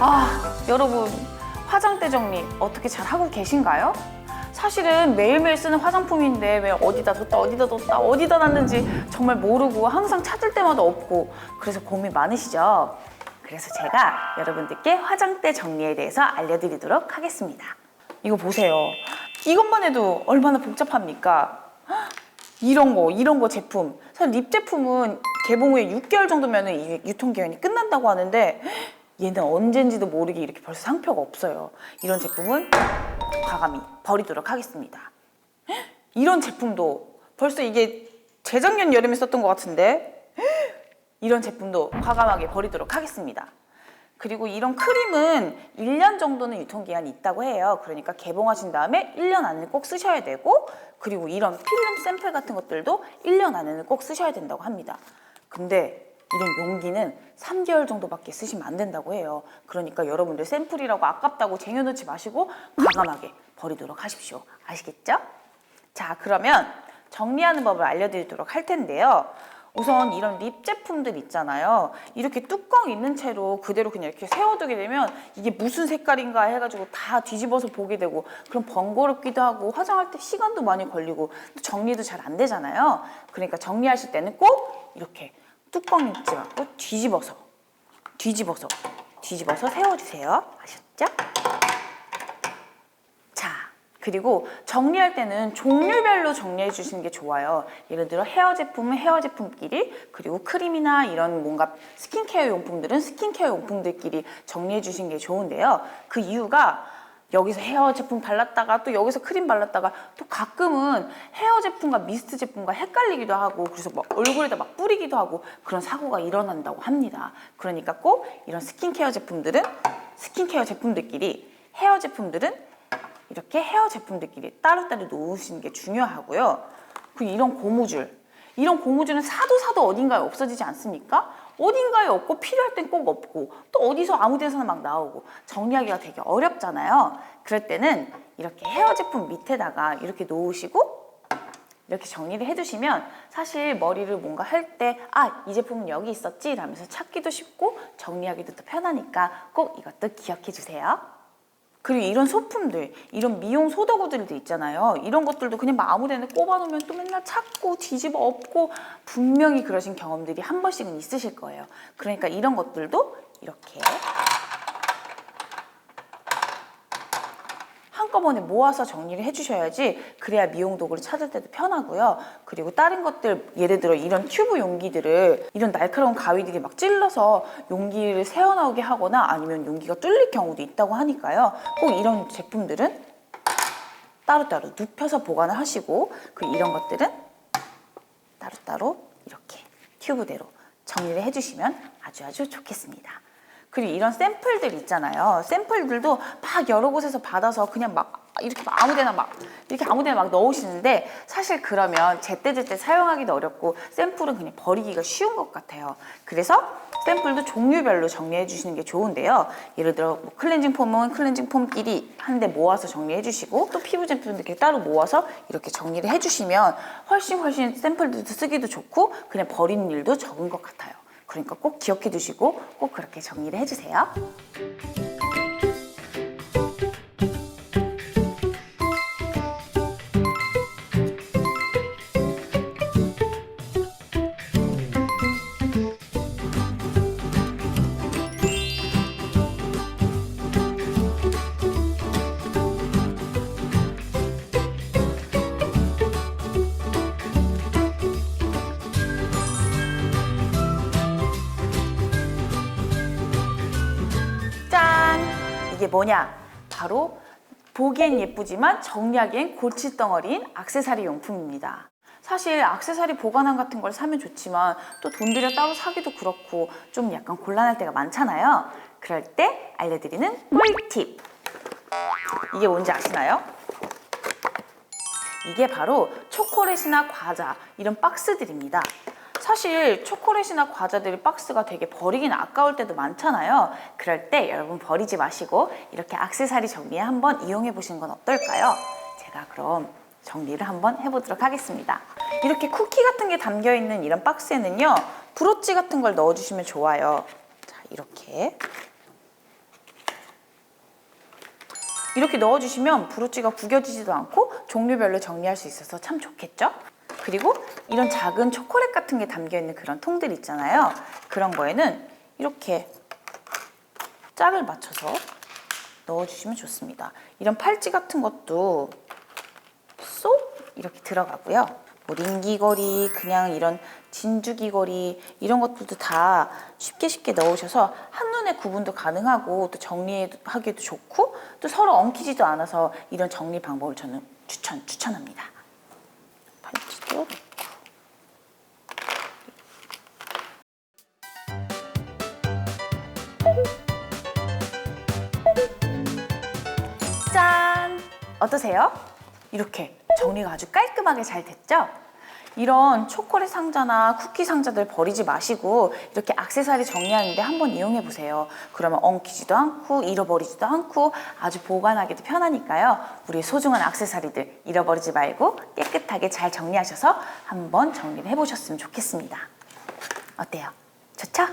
아, 여러분, 화장대 정리 어떻게 잘 하고 계신가요? 사실은 매일매일 쓰는 화장품인데 왜 어디다 뒀다 어디다 뒀다 어디다 놨는지 정말 모르고 항상 찾을 때마다 없고 그래서 고민 많으시죠? 그래서 제가 여러분들께 화장대 정리에 대해서 알려드리도록 하겠습니다. 이거 보세요. 이것만 해도 얼마나 복잡합니까? 이런 거, 이런 거 제품. 사실 립 제품은 개봉 후에 6개월 정도면 유통기한이 끝난다고 하는데 얘는 언젠지도 모르게 이렇게 벌써 상표가 없어요. 이런 제품은 과감히 버리도록 하겠습니다. 이런 제품도 벌써 이게 재작년 여름에 썼던 것 같은데 이런 제품도 과감하게 버리도록 하겠습니다. 그리고 이런 크림은 1년 정도는 유통기한이 있다고 해요. 그러니까 개봉하신 다음에 1년 안에 꼭 쓰셔야 되고 그리고 이런 필름 샘플 같은 것들도 1년 안에는 꼭 쓰셔야 된다고 합니다. 근데 이런 용기는 3개월 정도밖에 쓰시면 안 된다고 해요. 그러니까 여러분들 샘플이라고 아깝다고 쟁여놓지 마시고 과감하게 버리도록 하십시오. 아시겠죠? 자, 그러면 정리하는 법을 알려드리도록 할 텐데요. 우선 이런 립 제품들 있잖아요. 이렇게 뚜껑 있는 채로 그대로 그냥 이렇게 세워두게 되면 이게 무슨 색깔인가 해가지고 다 뒤집어서 보게 되고 그럼 번거롭기도 하고 화장할 때 시간도 많이 걸리고 또 정리도 잘 안 되잖아요. 그러니까 정리하실 때는 꼭 이렇게 뚜껑 있지 말고 뒤집어서 뒤집어서 뒤집어서 세워주세요. 아셨죠? 자, 그리고 정리할 때는 종류별로 정리해 주시는 게 좋아요. 예를 들어 헤어 제품은 헤어 제품끼리, 그리고 크림이나 이런 뭔가 스킨케어 용품들은 스킨케어 용품들끼리 정리해 주시는 게 좋은데요. 그 이유가 여기서 헤어 제품 발랐다가 또 여기서 크림 발랐다가 또 가끔은 헤어 제품과 미스트 제품과 헷갈리기도 하고 그래서 막 얼굴에다 막 뿌리기도 하고 그런 사고가 일어난다고 합니다. 그러니까 꼭 이런 스킨케어 제품들은 스킨케어 제품들끼리 헤어 제품들은 이렇게 헤어 제품들끼리 따로따로 놓으시는 게 중요하고요. 그리고 이런 고무줄. 이런 고무줄은 사도 사도 어딘가에 없어지지 않습니까? 어딘가에 없고 필요할 땐 꼭 없고 또 어디서 아무 데서나 막 나오고 정리하기가 되게 어렵잖아요. 그럴 때는 이렇게 헤어 제품 밑에다가 이렇게 놓으시고 이렇게 정리를 해두시면 사실 머리를 뭔가 할 때 아 이 제품은 여기 있었지 라면서 찾기도 쉽고 정리하기도 더 편하니까 꼭 이것도 기억해 주세요. 그리고 이런 소품들, 이런 미용 소도구들도 있잖아요. 이런 것들도 그냥 막 아무데나 꼽아놓으면 또 맨날 찾고 뒤집어 엎고 분명히 그러신 경험들이 한 번씩은 있으실 거예요. 그러니까 이런 것들도 이렇게 한꺼번에 모아서 정리를 해주셔야지 그래야 미용 도구를 찾을 때도 편하고요. 그리고 다른 것들 예를 들어 이런 튜브 용기들을 이런 날카로운 가위들이 막 찔러서 용기를 새어나오게 하거나 아니면 용기가 뚫릴 경우도 있다고 하니까요. 꼭 이런 제품들은 따로따로 눕혀서 보관을 하시고 그리고 이런 것들은 따로따로 이렇게 튜브대로 정리를 해주시면 아주 아주 좋겠습니다. 그리고 이런 샘플들 있잖아요. 샘플들도 막 여러 곳에서 받아서 그냥 막 이렇게 막 아무데나 막 이렇게 아무데나 막 넣으시는데 사실 그러면 제때제때 사용하기도 어렵고 샘플은 그냥 버리기가 쉬운 것 같아요. 그래서 샘플도 종류별로 정리해 주시는 게 좋은데요. 예를 들어 뭐 클렌징 폼은 클렌징 폼끼리 한대 모아서 정리해 주시고 또 피부 제품들 이렇게 따로 모아서 이렇게 정리를 해 주시면 훨씬 훨씬 샘플들도 쓰기도 좋고 그냥 버리는 일도 적은 것 같아요. 그러니까 꼭 기억해 두시고 꼭 그렇게 정리를 해주세요. 이게 뭐냐? 바로 보기엔 예쁘지만 정리하기엔 골칫덩어리인 악세사리 용품입니다. 사실 악세사리 보관함 같은 걸 사면 좋지만 또 돈 들여 따로 사기도 그렇고 좀 약간 곤란할 때가 많잖아요. 그럴 때 알려드리는 꿀팁. 이게 뭔지 아시나요? 이게 바로 초콜릿이나 과자 이런 박스들입니다. 사실 초콜릿이나 과자들이 박스가 되게 버리긴 아까울 때도 많잖아요. 그럴 때 여러분 버리지 마시고 이렇게 악세사리 정리에 한번 이용해 보시는 건 어떨까요? 제가 그럼 정리를 한번 해보도록 하겠습니다. 이렇게 쿠키 같은 게 담겨 있는 이런 박스에는요, 브로치 같은 걸 넣어주시면 좋아요. 자, 이렇게 이렇게 넣어주시면 브로치가 구겨지지도 않고 종류별로 정리할 수 있어서 참 좋겠죠? 그리고 이런 작은 초콜릿 같은 게 담겨있는 그런 통들 있잖아요. 그런 거에는 이렇게 짝을 맞춰서 넣어주시면 좋습니다. 이런 팔찌 같은 것도 쏙 이렇게 들어가고요. 뭐 링귀걸이, 그냥 이런 진주귀걸이 이런 것들도 다 쉽게 쉽게 넣으셔서 한눈에 구분도 가능하고 또 정리하기도 좋고 또 서로 엉키지도 않아서 이런 정리 방법을 저는 추천 추천합니다. 팔찌도 넣고 짠! 어떠세요? 이렇게 정리가 아주 깔끔하게 잘 됐죠? 이런 초콜릿 상자나 쿠키 상자들 버리지 마시고 이렇게 액세서리 정리하는데 한번 이용해 보세요. 그러면 엉키지도 않고 잃어버리지도 않고 아주 보관하기도 편하니까요. 우리 소중한 액세서리들 잃어버리지 말고 깨끗하게 잘 정리하셔서 한번 정리를 해 보셨으면 좋겠습니다. 어때요? 좋죠?